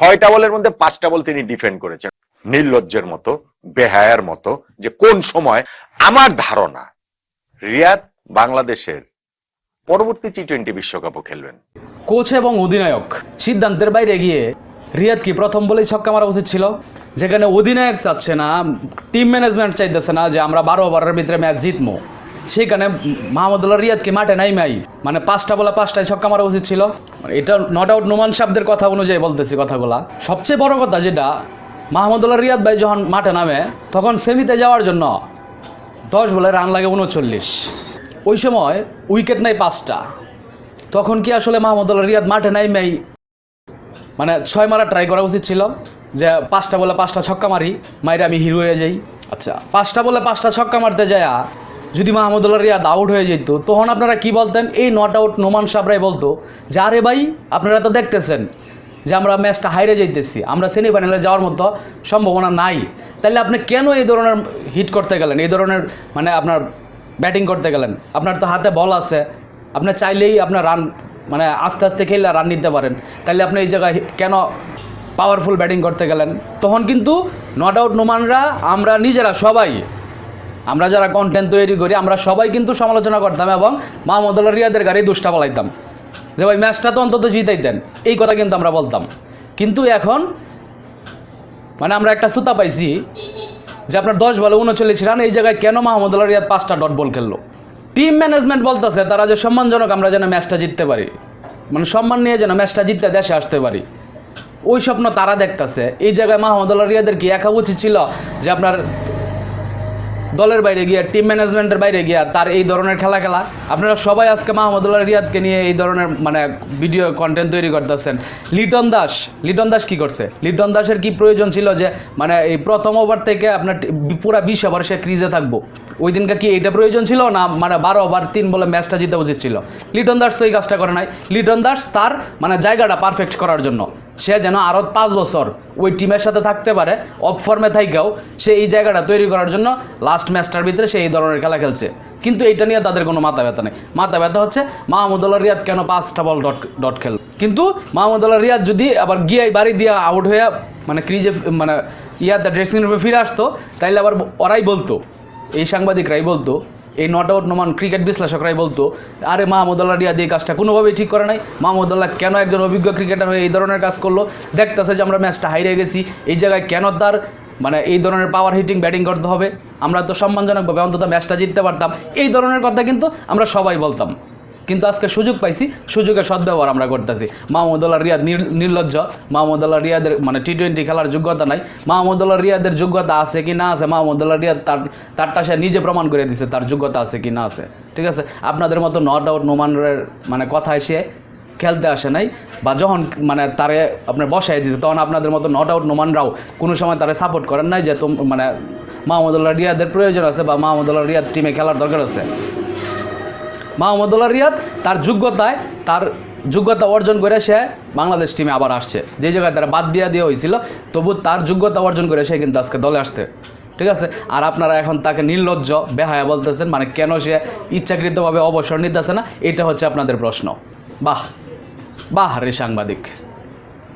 ছয়টা বলের মধ্যে পাঁচটা বল তিনি ডিফেন্ড করেছেন। নির্লজ্জের মতো, বেহায়ার মতো, যে কোন সময় আমার ধারণা রিয়াদ বাংলাদেশের পরবর্তী টি টোয়েন্টি বিশ্বকাপও খেলবেন। কোচ এবং অধিনায়ক সিদ্ধান্তের বাইরে গিয়ে রিয়াদ কি প্রথম বলেই ছক্কা মারা উচিত ছিল? যেখানে অধিনায়ক চাচ্ছে না টিম ম্যানেজমেন্ট চাইতেছে না যে আমরা বারো ওভারের ভিতরে ম্যাচ জিতবো। সেখানে মাহমুদুল্লাহ রিয়াদকে মাঠে নাই মাই মানে পাঁচটা বলে পাঁচটায় ছক্কা মারা উচিত ছিল। মানে এটা নট আউট নোমান শব্দের কথা অনুযায়ী বলতেছি কথাগুলা। সবচেয়ে বড় কথা যেটা, মাহমুদুল্লাহ রিয়াদ ভাই যখন মাঠে নামে, তখন সেমিতে যাওয়ার জন্য দশ বলে রান লাগে উনচল্লিশ। ওই সময় উইকেট নাই পাঁচটা। তখন কি আসলে মাহমুদুল্লাহ রিয়াদ মাঠে নাই মেই মানে ছয় মারা ট্রাই করা উচিত ছিল যে পাঁচটা বলে পাঁচটা ছক্কা মারি, মাইরে আমি হিরো হয়ে যাই। আচ্ছা পাঁচটা বলে পাঁচটা ছক্কা মারতে যায় যদি মাহমুদুল্লাহ রিয়াদ আউট হয়ে যেত, তখন আপনারা কি বলতেন? এই নট আউট নোমান সাবরাই বলতো, যে আরে ভাই, আপনারা তো দেখতেছেন যে আমরা ম্যাচটা হাইরে যাইতেছি, আমরা সেমিফাইনালে যাওয়ার মতো সম্ভাবনা নাই। তাহলে আপনি কেন এই ধরনের হিট করতে গেলেন? এই ধরনের মানে আপনার ব্যাটিং করতে গেলেন? আপনার তো হাতে বল আছে, আপনি চাইলেই আপনার রান মানে আস্তে আস্তে খেললে রান নিতে পারেন। তাহলে আপনি এই জায়গায় কেন পাওয়ারফুল ব্যাটিং করতে গেলেন? তখন কিন্তু নট আউট নোমানরা, আমরা নিজেরা সবাই আমরা যারা কন্টেন্ট তৈরি করি, আমরা সবাই কিন্তু সমালোচনা করতাম এবং মাহমুদুল্লাহ রিয়াদের গাড়ি দুষ্টা পালাইতাম। যে ভাই, ম্যাচটা তো অন্তত জিতাইতেন। এই কথা কিন্তু আমরা বলতাম। কিন্তু এখন মানে আমরা একটা সুতা পাইছি যে আপনার দশ বলে উনচল্লিশ রান, এই জায়গায় কেন মাহমুদুল্লাহ রিয়াদ পাঁচটা ডট বল খেললো? টিম ম্যানেজমেন্ট বলতেছে, তারা যে সম্মানজনক আমরা যেন ম্যাচটা জিততে পারি। মানে সম্মান নিয়ে যেন ম্যাচটা জিততে দেশে আসতে পারি। ওই স্বপ্ন তারা দেখতেছে। এই জায়গায় মাহমুদুল্লাহ রিয়াদের কি একা উচিত ছিল যে আপনার দলের বাইরে গিয়া টিম ম্যানেজমেন্টের বাইরে গিয়া তার এই ধরনের খেলা খেলা। আপনারা সবাই আজকে মাহমুদুল্লাহ রিয়াদকে নিয়ে এই ধরনের মানে ভিডিও কন্টেন্ট তৈরি করতেছেন। লিটন দাস লিটন দাস কি করছে? লিটন দাসের কি প্রয়োজন ছিল যে মানে এই প্রথম ওভার থেকে আপনার পুরা বিশ ওভার সে ক্রিজে থাকব? ওই দিনকে কি এটা প্রয়োজন ছিল না মানে বারো ওভার তিন বলে ম্যাচটা জিতে উচিত ছিল লিটন দাস তো এই কাজটা করে নাই। লিটন দাস তার মানে জায়গাটা পারফেক্ট করার জন্য। সে যেন আরও পাঁচ বছর ওই টিমের সাথে থাকতে পারে অফ ফর্মে থাইকেও সে এই জায়গাটা তৈরি করার জন্য লাস্ট ম্যাচটার ভিতরে সে এই ধরনের খেলা খেলছে। কিন্তু এটা নিয়ে তাদের কোনো মাথা ব্যথা নেই। মাথা ব্যথা হচ্ছে মাহমুদুল্লাহ রিয়াদ কেন পাঁচটা বল ডট ডট খেল? কিন্তু মাহমুদুল্লাহ রিয়াদ যদি আবার গিয়ে বাড়ি দিয়ে আউট হয়ে মানে ক্রিজে মানে ইয়াতে ড্রেসিং রুমে ফিরে আসতো, তাইলে আবার ওরাই বলতো এই সাংবাদিকরাই বলতো, এই নট আউট নোমান ক্রিকেট বিশ্লেষকরাই বলতো, আরে মাহমুদুল্লাহ রিয়াদ এই কাজটা কোনোভাবেই ঠিক করে নাই। মাহমুদুল্লাহ কেন একজন অভিজ্ঞ ক্রিকেটার হয়ে এই ধরনের কাজ করল? দেখতেছে যে আমরা ম্যাচটা হারিয়ে গেছি, এই জায়গায় কেন তার মানে এই ধরনের পাওয়ার হিটিং ব্যাটিং করতে হবে? আমরা তো সম্মানজনকভাবে অন্তত ম্যাচটা জিততে পারতাম। এই ধরনের কথা কিন্তু আমরা সবাই বলতাম। কিন্তু আজকে সুযোগ পাইছি, সুযোগের সদ্ব্যবহার আমরা করতেছি। মাহমুদুল্লাহ রিয়াদ নির্লজ্জ। মাহমুদুল্লাহ রিয়াদের মানে টি টোয়েন্টি খেলার যোগ্যতা নাই। মাহমুদুল্লাহ রিয়াদের যোগ্যতা আছে কি না আছে? মাহমুদুল্লাহ রিয়াদ তার তারটা সে নিজে প্রমাণ করে দিছে তার যোগ্যতা আছে কি না আছে। ঠিক আছে? আপনাদের মতো নট আউট নোমানের মানে কথা এসে খেলতে আসে নাই বা যখন মানে তারে আপনার বসাই দিতে তখন আপনাদের মতো নট আউট নোমানরাও কোনো সময় তারা সাপোর্ট করেন নাই যে তোম মানে মাহমুদুল্লাহ রিয়াদের প্রয়োজন আছে বা মাহমুদুল্লাহ রিয়াদ টিমে খেলার দরকার আছে। মাহমুদুল্লাহ রিয়াদ, তার যোগ্যতায়, তার যোগ্যতা অর্জন করে সে বাংলাদেশ টিমে আবার আসছে। যে জায়গায় তারা বাদ দিয়া দেওয়া হয়েছিল, তবু তার যোগ্যতা অর্জন করে সে কিন্তু আজকে দলে আসছে। ঠিক আছে? আর আপনারা এখন তাকে নির্লজ্জ, বেহায়া বলতেছেন মানে কেন সে ইচ্ছাকৃতভাবে অবসর নিতেছে না, এটা হচ্ছে আপনাদের প্রশ্ন। বাহ! বাহ রে সাংবাদিক।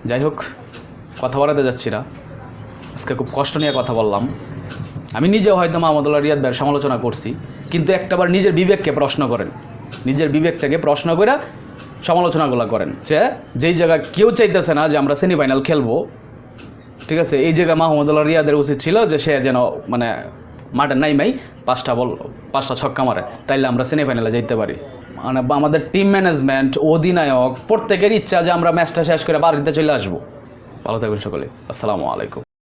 যাই হোক, কথা বলাতে যাচ্ছি না। আজকে খুব কষ্ট নিয়ে কথা বললাম। আমি নিজেও হয়তো মাহমুদুল্লাহ রিয়াদ সমালোচনা করছি। কিন্তু একটাবার নিজের বিবেককে প্রশ্ন করেন। নিজের বিবেকটাকে প্রশ্ন করে সমালোচনাগুলো করেন যে, যেই জায়গায় কেউ চাইতেছে না যে আমরা সেমিফাইনাল খেলব, ঠিক আছে? এই জায়গায় মাহমুদুল্লাহ রিয়াদের উচিত ছিল যে সে যেন মানে মাঠে নাইমাই পাঁচটা বল, পাঁচটা ছক্কা মারে, তাইলে আমরা সেমিফাইনালে যাইতে পারি। মানে আমাদের টিম ম্যানেজমেন্ট অধিনায়ক, প্রত্যেকের ইচ্ছা যে আমরা ম্যাচটা শেষ করে বাড়িতে চলে আসব। ভালো থাকবেন সকলে। আসসালামু আলাইকুম।